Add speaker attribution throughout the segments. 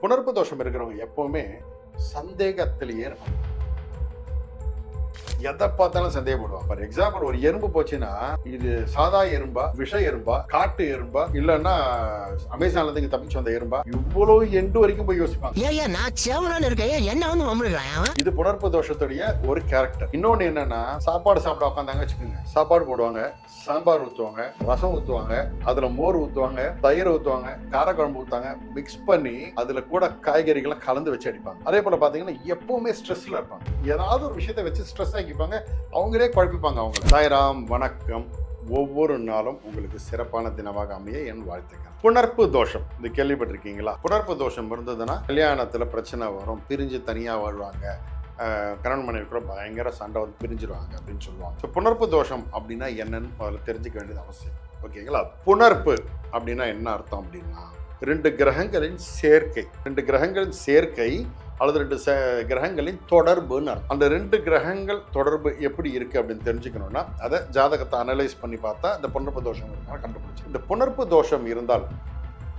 Speaker 1: புணர்ப்பு தோஷம் இருக்கிறவங்க எப்போவுமே சந்தேகத்திலேயே இருப்பாங்க. எதை பார்த்தாலும் சந்தேகப்படுவான். ஃபார் எக்ஸாம்பிள் ஒரு எறும்பு போச்சுன்னா இது சாதா எறும்பா விஷ எறும்பா காட்டு எறும்பா இல்லைன்னா அமேசான்ல இருந்து தப்பிச்சு வந்த எறும்பா இவ்வளவு எண்டு வரைக்கும் போய் யோசிப்பாங்க
Speaker 2: ஏன் நான் சேவலான்னு இருக்கேன். என்ன வந்து
Speaker 1: இது புணர்ப்பு தோஷத்துடைய ஒரு கேரக்டர் இன்னொன்னு என்னன்னா சாப்பாடு சாப்பிட உட்காந்தாங்க வச்சுக்கோங்க. சாப்பாடு போடுவாங்க சாம்பார் ஊற்றுவாங்க ரசம் ஊற்றுவாங்க அதுல மோர் ஊற்றுவாங்க தயிர் ஊற்றுவாங்க காரக்குழம்பு ஊற்றுவாங்க மிக்ஸ் பண்ணி அதுல கூட காய்கறிகளை கலந்து வச்சு அடிப்பாங்க. அதே போல பாத்தீங்கன்னா எப்பவுமே ஸ்ட்ரெஸ்ல இருப்பாங்க. ஏதாவது ஒரு விஷயத்தை வச்சு ஸ்ட்ரெஸ் ஆக்கிப்பாங்க. அவங்களே குழப்பிப்பாங்க அவங்க. சாய்ராம் வணக்கம். ஒவ்வொரு நாளும் உங்களுக்கு சிறப்பான தினமாக அமைய என் வாழ்த்துக்கள். புணர்ப்பு தோஷம். இது கேள்விப்பட்டிருக்கீங்களா? புணர்ப்பு தோஷம் இருந்ததுன்னா கல்யாணத்தில் பிரச்சனை வரும். பிரிஞ்சு தனியாக வாழ்வாங்க. கணவன் மனைவி கூட பயங்கர சண்டை வந்து பிரிஞ்சிருவாங்க அப்படின்னு சொல்லுவாங்க. ஸோ புணர்ப்பு தோஷம் அப்படின்னா என்னன்னு அதில் தெரிஞ்சுக்க வேண்டியது அவசியம். ஓகேங்களா புணர்ப்பு அப்படின்னா என்ன அர்த்தம் அப்படின்னா ரெண்டு கிரகங்களின் சேர்க்கை. ரெண்டு கிரகங்களின் சேர்க்கை அல்லது ரெண்டு ச கிரகங்களின் தொடர்புன்னு அந்த ரெண்டு கிரகங்கள் தொடர்பு எப்படி இருக்கு அப்படின்னு தெரிஞ்சுக்கணும்னா அதை ஜாதகத்தை அனலைஸ் பண்ணி பார்த்தா இந்த புணர்ப்பு தோஷம் கண்டுபிடிச்சு. இந்த புணர்ப்பு தோஷம் இருந்தால்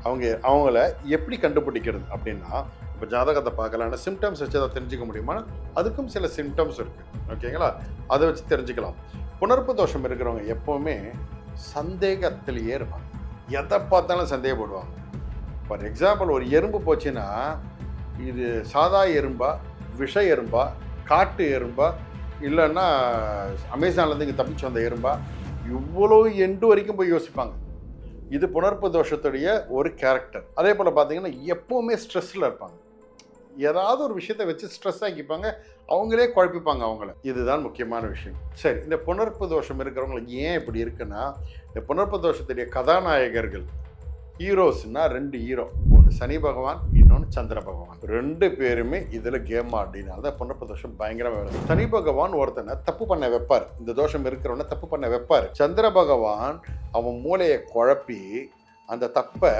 Speaker 1: அவங்க அவங்கள எப்படி கண்டுபிடிக்கிறது அப்படின்னா இப்போ ஜாதகத்தை பார்க்கலாம்னா சிம்டம்ஸ் வச்சு அதை தெரிஞ்சுக்க முடியுமா? அதுக்கும் சில சிம்டம்ஸ் இருக்குது ஓகேங்களா? அதை வச்சு தெரிஞ்சுக்கலாம். புணர்ப்பு தோஷம் இருக்கிறவங்க எப்போவுமே சந்தேகத்திலேயே இருப்பாங்க. எதை பார்த்தாலும் சந்தேகப்படுவாங்க. ஃபார் எக்ஸாம்பிள் ஒரு எறும்பு போச்சுன்னா இது சாதா எறும்பா விஷ எறும்பா காட்டு எறும்பா இல்லைன்னா அமேசான்லேருந்து இங்கே தப்பிச்சு வந்த எறும்பா இவ்வளோ எண்டு வரைக்கும் போய் யோசிப்பாங்க. இது புணர்ப்பு தோஷத்துடைய ஒரு கேரக்டர் அதே போல் பார்த்தீங்கன்னா எப்போவுமே ஸ்ட்ரெஸ்ஸில் இருப்பாங்க. ஏதாவது ஒரு விஷயத்தை வச்சு ஸ்ட்ரெஸ் ஆக்கிப்பாங்க அவங்களே குழப்பிப்பாங்க அவங்கள. இதுதான் முக்கியமான விஷயம். சரி இந்த புணர்ப்பு தோஷம் இருக்கிறவங்களுக்கு ஏன் இப்படி இருக்குன்னா இந்த புணர்ப்பு தோஷத்துடைய கதாநாயகர்கள் ஹீரோஸ்னால் ரெண்டு ஹீரோ சனி பகவான் இன்னொன்று சந்திர பகவான். ரெண்டு பேருமே இதில் கேம் ஆடினால தான் புனர்ப்பு தோஷம் பயங்கரமாக வருது சனி பகவான் ஒருத்தனை தப்பு பண்ண வைப்பார். இந்த தோஷம் இருக்கிறவனை தப்பு பண்ண வைப்பார். சந்திர பகவான் அவன் மூளையை குழப்பி அந்த தப்பை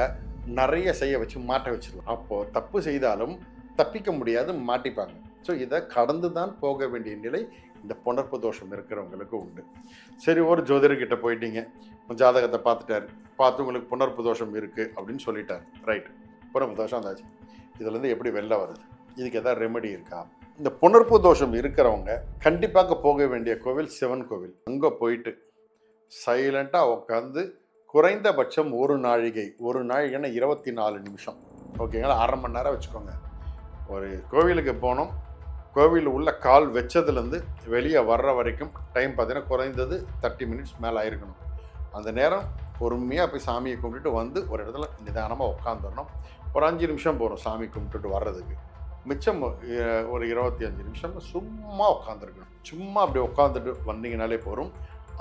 Speaker 1: நிறைய செய்ய வச்சு மாட்ட வச்சிருவான். அப்போது தப்பு செய்தாலும் தப்பிக்க முடியாது மாட்டிப்பாங்க. ஸோ இதை கடந்து தான் போக வேண்டிய நிலை இந்த புணர்ப்பு தோஷம் இருக்கிறவங்களுக்கு உண்டு. சரி ஒரு ஜோதிடர்கிட்ட போயிட்டீங்க. ஜாதகத்தை பார்த்துட்டாரு. பார்த்து உங்களுக்கு புணர்ப்பு தோஷம் இருக்குது அப்படின்னு சொல்லிட்டார். ரைட் புணர்ப்பு தோஷம் வந்தாச்சு. இதுலேருந்து எப்படி வெளில வருது? இதுக்கு எதாவது ரெமெடி இருக்கா? இந்த புணர்ப்பு தோஷம் இருக்கிறவங்க கண்டிப்பாக போக வேண்டிய கோவில் சிவன் கோவில். அங்கே போயிட்டு சைலண்ட்டாக உட்காந்து குறைந்தபட்சம் ஒரு நாழிகை ஒரு நாழிகைன்னா இருபத்தி நாலு நிமிஷம் ஓகேங்களா அரை மணி நேரம் வச்சுக்கோங்க. ஒரு கோவிலுக்கு போனோம். கோவில் உள்ள கால் வச்சதுலேருந்து வெளியே வர்ற வரைக்கும் டைம் பார்த்தீங்கன்னா குறைந்தது தேர்ட்டி மினிட்ஸ் மேலே ஆயிருக்கணும். அந்த நேரம் பொறுமையாக போய் சாமியை கும்பிட்டுட்டு வந்து ஒரு இடத்துல நிதானமாக உட்காந்துடணும் ஒரு அஞ்சு நிமிஷம் போகிறோம் சாமி கும்பிட்டுட்டு வர்றதுக்கு. மிச்சம் ஒரு இருபத்தி அஞ்சு நிமிஷம் சும்மா உட்காந்துருக்கணும் சும்மா அப்படி உட்காந்துட்டு வந்தீங்கனாலே போதும்.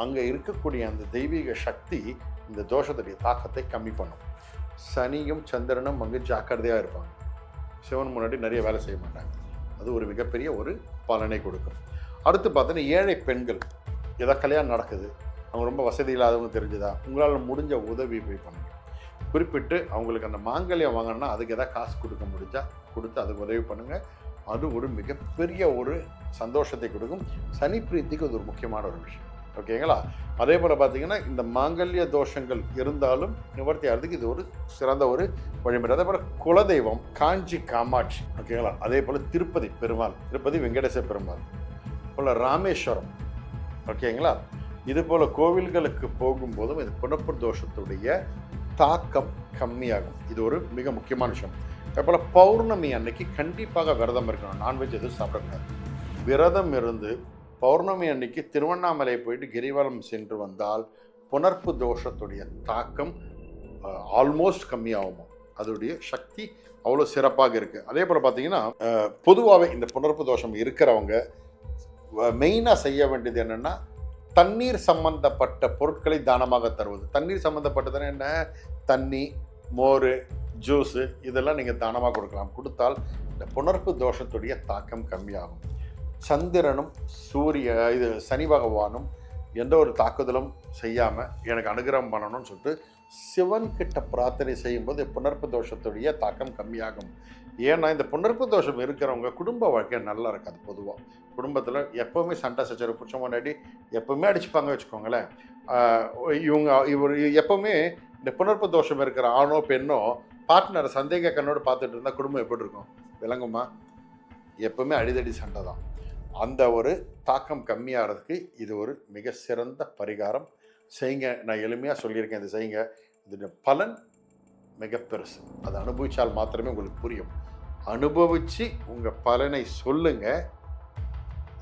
Speaker 1: அங்கே இருக்கக்கூடிய அந்த தெய்வீக சக்தி இந்த தோஷத்துடைய தாக்கத்தை கம்மி பண்ணும். சனியும் சந்திரனும் அங்கே ஜாக்கிரதையாக இருப்பாங்க. சிவன் முன்னாடி நிறைய வேலை செய்ய மாட்டாங்க. அது ஒரு மிகப்பெரிய ஒரு பலனை கொடுக்கும். அடுத்து பார்த்தோன்னா ஏழை பெண்கள். ஏதாவது கல்யாணம் நடக்குது. அவங்க ரொம்ப வசதி இல்லாதவங்க தெரிஞ்சுதா? உங்களால் முடிஞ்ச உதவி போய் பண்ணுங்க. குறிப்பிட்டு அவங்களுக்கு அந்த மாங்கல்யம் வாங்கணும்னா அதுக்கு எதாவது காசு கொடுக்க முடிஞ்சா கொடுத்து அதுக்கு உதவி பண்ணுங்கள் அது ஒரு மிகப்பெரிய ஒரு சந்தோஷத்தை கொடுக்கும். சனி பிரீத்திக்கு அது ஒரு முக்கியமான ஒரு விஷயம். ஓகேங்களா? அதே போல் பார்த்தீங்கன்னா இந்த மாங்கல்ய தோஷங்கள் இருந்தாலும் நிவர்த்தி ஆகிறதுக்கு இது ஒரு சிறந்த ஒரு வழிமுறை. அதே போல் குலதெய்வம் காஞ்சி காமாட்சி. ஓகேங்களா? அதே போல் திருப்பதி பெருமாள். திருப்பதி வெங்கடேச பெருமாள். போல் ராமேஸ்வரம். ஓகேங்களா? இதுபோல் கோவில்களுக்கு போகும்போதும் இது புனப்பு தோஷத்துடைய தாக்கம் கம்மியாகும். இது ஒரு மிக முக்கியமான விஷயம். அதே போல் பௌர்ணமி அன்னைக்கு கண்டிப்பாக விரதம் இருக்கணும். நான்வெஜ் எதுவும் சாப்பிடக்கூடாது. விரதம் இருந்து பௌர்ணமி அன்னைக்கு திருவண்ணாமலை போயிட்டு கிரிவலம் சென்று வந்தால் புனர்ப்பு தோஷத்துடைய தாக்கம் ஆல்மோஸ்ட் கம்மியாகுமா? அதோடைய சக்தி அவ்வளோ சிறப்பாக இருக்குது அதே போல் பார்த்தீங்கன்னா பொதுவாகவே இந்த புனர்ப்பு தோஷம் இருக்கிறவங்க மெயினாக செய்ய வேண்டியது என்னென்னா தண்ணீர் சம்பந்தப்பட்ட பொருட்களை தானமாக தருவது? தண்ணீர் சம்பந்தப்பட்டதுன்னா என்ன? தண்ணி மோர் ஜூஸு இதெல்லாம் நீங்கள் தானமாக கொடுக்கலாம். கொடுத்தால் இந்த புணர்ப்பு தோஷத்துடைய தாக்கம் கம்மியாகும். சந்திரனும் சூரிய இது சனி பகவானும் எந்த ஒரு தாக்குதலும் செய்யாமல் எனக்கு அனுகிரகம் பண்ணணும்னு சொல்லிட்டு சிவன் கிட்ட பிரார்த்தனை செய்யும்போது புணர்ப்பு தோஷத்துடைய தாக்கம் கம்மியாகும். ஏன்னா இந்த புணர்ப்பு தோஷம் இருக்கிறவங்க குடும்ப வாழ்க்கை நல்லா இருக்காது பொதுவாக குடும்பத்தில் எப்போவுமே சண்டை சச்சரவு புடிச்ச முன்னாடி எப்போவுமே அடிச்சுப்பாங்க வச்சுக்கோங்களேன். இவங்க இவர் எப்போவுமே இந்த புணர்ப்பு தோஷம் இருக்கிற ஆணோ பெண்ணோ பார்ட்னரை சந்தேக கண்ணோடு பார்த்துட்டு இருந்தால் குடும்பம் எப்படி இருக்கும்? விளங்குமா? எப்போவுமே அடிதடி சண்டை தான். அந்த ஒரு தாக்கம் கம்மியாகிறதுக்கு இது ஒரு மிக சிறந்த பரிகாரம். செய்யுங்க நான் எளிமையாக சொல்லியிருக்கேன் இது செய்யுங்க இதோட பலன் மிக பெருசு. அதை அனுபவித்தால் மாத்திரமே உங்களுக்கு புரியும். அனுபவித்து உங்கள் பலனை சொல்லுங்கள்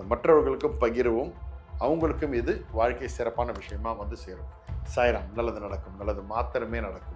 Speaker 1: மற்றவர்களுக்கும் பகிரவும். அவங்களுக்கும் இது வாழ்க்கை சிறப்பான விஷயமாக வந்து சேரும். சாய்ராம் நல்லது நடக்கும். நல்லது மாத்திரமே நடக்கும்.